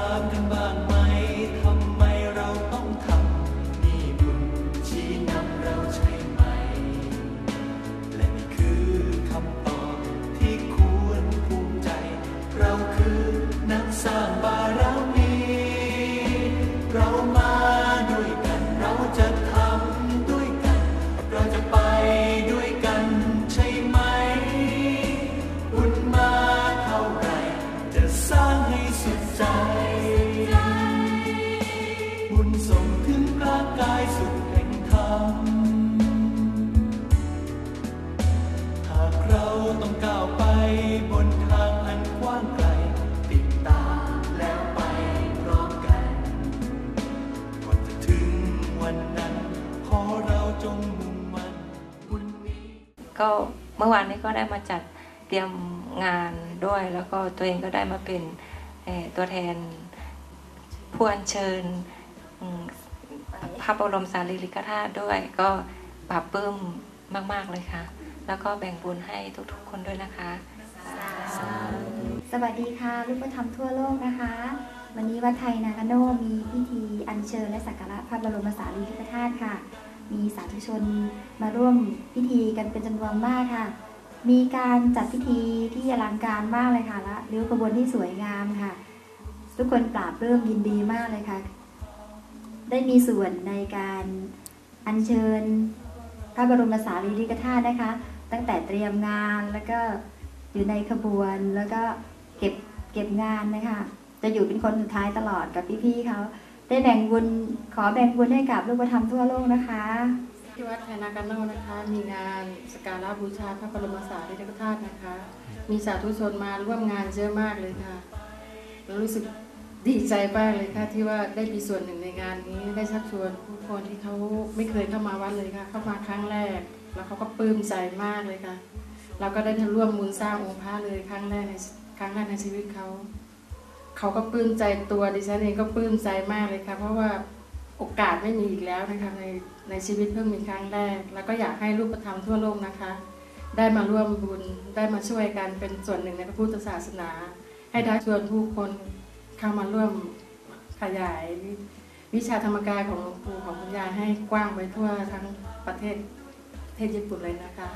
ทำกันบ้างไหม บนทางอันกว้างไกล ติดตามแล้วไปพร้อมกันก่อนจะถึงวันนั้น ขอเราจงมุ่งมั่นบุญนี้ ก็เมื่อวานนี้ก็ได้มาจัดเตรียมงานด้วย แล้วก็ตัวเองก็ได้มาเป็นตัวแทนผู้อัญเชิญพระบรมสารีริกธาตุด้วย ก็ปรับปลื้มมาก ๆ เลยค่ะ แล้วก็แบ่งบุญให้ทุก ๆ คนด้วยนะคะ สวัสดีค่ะ ลูกพระธรรมทั่วโลกนะคะ วันนี้วัดไทยนากาโนมีพิธีอัญเชิญและสักการะพระบรมสารีริกธาตุค่ะ มีสาธุชนมาร่วมพิธีกันเป็นจำนวนมากค่ะ มีการจัดพิธีที่อลังการมากเลยค่ะและริ้วขบวนที่สวยงามค่ะ ทุกคนปราบเริ่มยินดีมากเลยค่ะ ได้มีส่วนในการอัญเชิญพระบรมสารีริกธาตุนะคะ ตั้งแต่เตรียมงานแล้วก็ อยู่ในขบวนแล้วก็เก็บเก็บงานนะคะ จะอยู่เป็นคนสุดท้ายตลอดกับพี่ๆเขาได้แบ่งบุญขอแบ่งบุญให้กับลูกธรรมทั่วโลกนะคะที่วัดไทยนากาโนนะคะ มีงานสการะบูชาพระบรมสารีริกธาตุนะคะ มีสาธุชนมาร่วมงานเยอะมากเลยค่ะรู้สึกดีใจมากเลยค่ะ ที่ว่าได้มีส่วนหนึ่งในงานนี้ได้ชักชวนผู้คนที่เขาไม่เคยเข้ามาวัดเลยค่ะ เข้ามาครั้งแรก แล้วเขาก็ปลื้มใจมากเลยค่ะ เราก็ได้ร่วมมูลสร้างองค์พระเลยครั้งแรกในครั้งแรกในชีวิตเขา เขาก็ปลื้มใจตัวดิฉันเองก็ปลื้มใจมากเลยค่ะ เพราะว่าโอกาสไม่มีอีกแล้วนะคะในในชีวิตเพิ่งมีครั้งแรก แล้วก็อยากให้รูปธรรมทั่วโลกนะคะ ได้มาร่วมบุญได้มาช่วยกันเป็นส่วนหนึ่งในพระพุทธศาสนา ให้ได้ชวนผู้คนเข้ามาร่วมขยาย วิชาธรรมกายของหลวงปู่ของคุณยายให้กว้างไปทั่วทั้งประเทศประเทศญี่ปุ่นเลยนะคะ